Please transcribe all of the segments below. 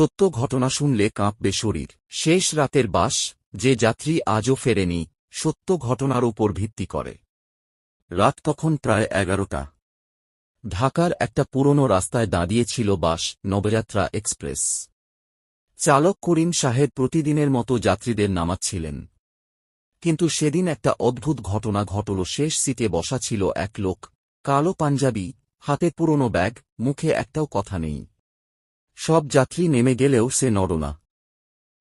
সত্য ঘটনা শুনলে কাঁপবে শরীর। শেষ রাতের বাস, যে যাত্রী আজও ফেরেনি, সত্য ঘটনার উপর ভিত্তি করে। রাত তখন প্রায় এগারোটা। ঢাকার একটা পুরনো রাস্তায় দাঁড়িয়েছিল বাস, নবযাত্রা এক্সপ্রেস। চালক করিম সাহেব প্রতিদিনের মতো যাত্রীদের নামাচ্ছিলেন। কিন্তু সেদিন একটা অদ্ভুত ঘটনা ঘটল, শেষ সিটে বসা ছিল এক লোক। কালো পাঞ্জাবি, হাতে পুরনো ব্যাগ, মুখে একটাও কথা নেই। সব যাত্রী নেমে গেলেও সে নড় না।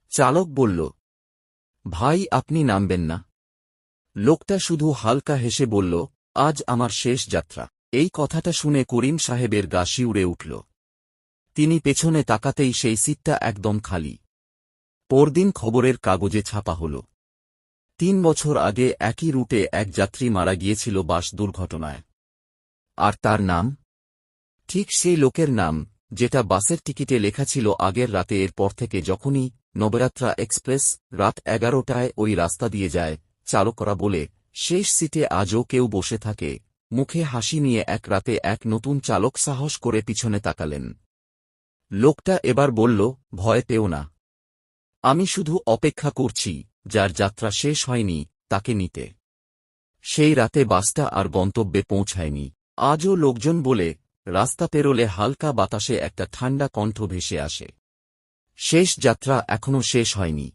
চালক বলল, ভাই, আপনি নামবেন না। লোকটা শুধু হালকা হেসে বলল, আজ আমার শেষ যাত্রা। এই কথাটা শুনে করিম সাহেবের গা শিউড়ে উঠল। তিনি পেছনে তাকাতেই সেই সিটটা একদম খালি। পরদিন খবরের কাগজে ছাপা হল। তিন বছর আগে একই রুটে এক যাত্রী মারা গিয়েছিল বাস দুর্ঘটনায়। আর তার নাম? ঠিক সেই লোকের নাম যেটা বাসের টিকিটে লেখা ছিল আগের রাতে এরপর থেকে যখনই নবরাত্রা এক্সপ্রেস রাত এগারোটায় ওই রাস্তা দিয়ে যায় চালকরা বলে, শেষ সিটে আজও কেউ বসে থাকে। মুখে হাসি নিয়ে এক রাতে এক নতুন চালক সাহস করে পিছনে তাকালেন। লোকটা এবার বলল, ভয় পেও না। আমি শুধু অপেক্ষা করছি, যার যাত্রা শেষ হয়নি, তাকে নিতে। সেই রাতে বাসটা আর গন্তব্যে পৌঁছায়নি। আজও লোকজন বলে রাস্তা পেরোলে হালকা বাতাসে একটা ঠান্ডা কণ্ঠ ভেসে আসে। শেষ যাত্রা এখনও শেষ হয়নি।